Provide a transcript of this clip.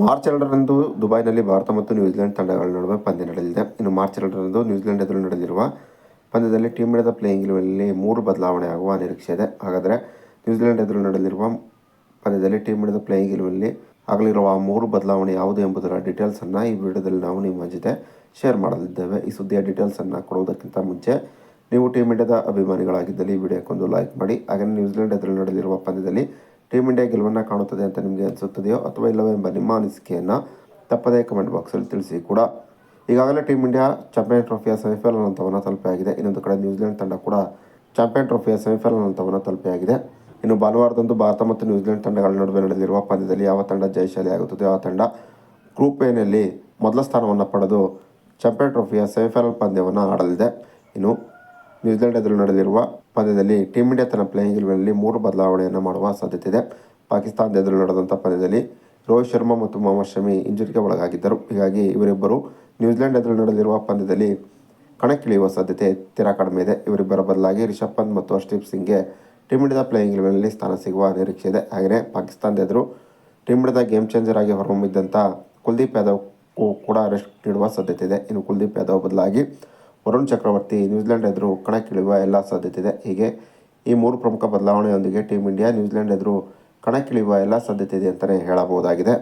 March ಎರಡರಂದು ದುಬೈನಲ್ಲಿ ಭಾರತ ಮತ್ತು ನ್ಯೂಜಿಲೆಂಡ್ ತಂಡಗಳ ನಡುವೆ ಪಂದ್ಯ ನಡೆಯಲಿದೆ. ಇನ್ನು ಮಾರ್ಚ್ ಎರಡರಂದು ನ್ಯೂಜಿಲೆಂಡ್ ಎದುರು ನಡೆದಿರುವ ಪಂದ್ಯದಲ್ಲಿ ಟೀಮ್ ಇಂಡಿಯಾದ ಪ್ಲೇಯಿಂಗ್ ಇಲೆವೆನ್ನಲ್ಲಿ ಮೂರು ಬದಲಾವಣೆ ಆಗುವ ನಿರೀಕ್ಷೆ ಇದೆ. ಹಾಗಾದರೆ ನ್ಯೂಜಿಲೆಂಡ್ ಎದುರು ನಡೆಯಲಿರುವ ಪಂದ್ಯದಲ್ಲಿ ಟೀಮ್ ಇಂಡಿಯಾದ ಪ್ಲೇಯಿಂಗ್ ಇಲೆವೆನ್ನಲ್ಲಿ ಆಗಲಿರುವ ಆ ಮೂರು ಬದಲಾವಣೆ ಯಾವುದು ಎಂಬುದರ ಡೀಟೇಲ್ಸನ್ನು ಈ ವಿಡಿಯೋದಲ್ಲಿ ನಾವು ನಿಮ್ಮ ಜೊತೆ ಶೇರ್ ಮಾಡಲಿದ್ದೇವೆ. ಈ ಸುದ್ದಿಯ ಡೀಟೇಲ್ಸನ್ನು ಕೊಡುವುದಕ್ಕಿಂತ ಮುಂಚೆ ನೀವು ಟೀಮ್ ಇಂಡಿಯಾದ ಅಭಿಮಾನಿಗಳಾಗಿದ್ದಲ್ಲಿ ಈ ವಿಡಿಯೋಕ್ಕೊಂದು ಲೈಕ್ ಮಾಡಿ. ಹಾಗೆ ನ್ಯೂಜಿಲೆಂಡ್ ಎದುರು ನಡೆಯಲಿರುವ ಪಂದ್ಯದಲ್ಲಿ ಟೀಮ್ ಇಂಡಿಯಾ ಗೆಲುವನ್ನು ಕಾಣುತ್ತದೆ ಅಂತ ನಿಮಗೆ ಅನಿಸುತ್ತದೆಯೋ ಅಥವಾ ಇಲ್ಲವೋ ಎಂಬ ನಿಮ್ಮ ಅನಿಸಿಕೆಯನ್ನು ತಪ್ಪದೇ ಕಮೆಂಟ್ ಬಾಕ್ಸಲ್ಲಿ ತಿಳಿಸಿ ಕೂಡ. ಈಗಾಗಲೇ ಟೀಮ್ ಇಂಡಿಯಾ ಚಾಂಪಿಯನ್ ಟ್ರೋಫಿಯ ಸೆಮಿಫೈನಲ್ ಹಂತವನ್ನು ತಲುಪೆಯಾಗಿದೆ. ಇನ್ನೊಂದು ಕಡೆ ನ್ಯೂಜಿಲೆಂಡ್ ತಂಡ ಕೂಡ ಚಾಂಪಿಯನ್ ಟ್ರೋಫಿಯ ಸೆಮಿಫೈನಲ್ ಹಂತವನ್ನು ತಲುಪೆಯಾಗಿದೆ. ಇನ್ನು ಭಾನುವಾರದಂದು ಭಾರತ ಮತ್ತು ನ್ಯೂಜಿಲೆಂಡ್ ತಂಡಗಳ ನಡುವೆ ನಡೆದಿರುವ ಪಂದ್ಯದಲ್ಲಿ ಯಾವ ತಂಡ ಜಯಶಾಲಿಯಾಗುತ್ತದೆಯೋ ಆ ತಂಡ ಗ್ರೂಪ್ ಎನಲ್ಲಿ ಮೊದಲ ಸ್ಥಾನವನ್ನು ಪಡೆದು ಚಾಂಪಿಯನ್ ಟ್ರೋಫಿಯ ಸೆಮಿಫೈನಲ್ ಪಂದ್ಯವನ್ನು ಆಡಲಿದೆ. ಇನ್ನು ನ್ಯೂಜಿಲೆಂಡ್ ಎದುರು ನಡೆದಿರುವ ಪಂದ್ಯದಲ್ಲಿ ಟೀಮ್ ಇಂಡಿಯಾ ತನ್ನ ಪ್ಲೇಯಿಂಗ್ ಇಲೆವೆನ್ನಲ್ಲಿ ಮೂರು ಬದಲಾವಣೆಯನ್ನು ಮಾಡುವ ಸಾಧ್ಯತೆ ಇದೆ ಪಾಕಿಸ್ತಾನದ ಎದುರು ನಡೆದಂಥ ಪಂದ್ಯದಲ್ಲಿ ರೋಹಿತ್ ಶರ್ಮಾ ಮತ್ತು ಮೊಹಮ್ಮದ್ ಶಮಿ ಇಂಜುರಿಗೆ ಒಳಗಾಗಿದ್ದರು. ಹೀಗಾಗಿ ಇವರಿಬ್ಬರು ನ್ಯೂಜಿಲೆಂಡ್ ಎದುರು ನಡೆದಿರುವ ಪಂದ್ಯದಲ್ಲಿ ಕಣಕ್ಕಿಳಿಯುವ ಸಾಧ್ಯತೆ ತೀರಾ ಕಡಿಮೆ ಇದೆ. ಇವರಿಬ್ಬರ ಬದಲಾಗಿ ರಿಷಬ್ ಪಂತ್ ಮತ್ತು ಹರ್ಷದೀಪ್ ಸಿಂಗ್ಗೆ ಟೀಮ್ ಇಂಡಿಯಾದ ಪ್ಲೇಯಿಂಗ್ ಇಲೆವೆನ್ನಲ್ಲಿ ಸ್ಥಾನ ಸಿಗುವ ನಿರೀಕ್ಷೆ ಇದೆ. ಹಾಗೆಯೇ ಪಾಕಿಸ್ತಾನದ ಎದುರು ಟೀಮ್ ಇಂಡಿಯಾದ ಗೇಮ್ ಚೇಂಜರ್ ಆಗಿ ಹೊರಹೊಮ್ಮಿದ್ದಂಥ ಕುಲ್ದೀಪ್ ಯಾದವ್ ಕೂಡ ರೆಸ್ಟ್ ನೀಡುವ ಸಾಧ್ಯತೆ ಇದೆ. ಇನ್ನು ಕುಲ್ದೀಪ್ ಯಾದವ್ ಬದಲಾಗಿ ವರುಣ್ ಚಕ್ರವರ್ತಿ ನ್ಯೂಜಿಲೆಂಡ್ ಎದುರು ಕಣಕ್ಕಿಳಿಯುವ ಎಲ್ಲ ಸಾಧ್ಯತೆ ಇದೆ. ಹೀಗೆ ಈ ಮೂರು ಪ್ರಮುಖ ಬದಲಾವಣೆಯೊಂದಿಗೆ ಟೀಮ್ ಇಂಡಿಯಾ ನ್ಯೂಜಿಲೆಂಡ್ ಎದುರು ಕಣಕ್ಕಿಳಿಯುವ ಎಲ್ಲ ಸಾಧ್ಯತೆ ಇದೆ ಅಂತಲೇ ಹೇಳಬಹುದಾಗಿದೆ.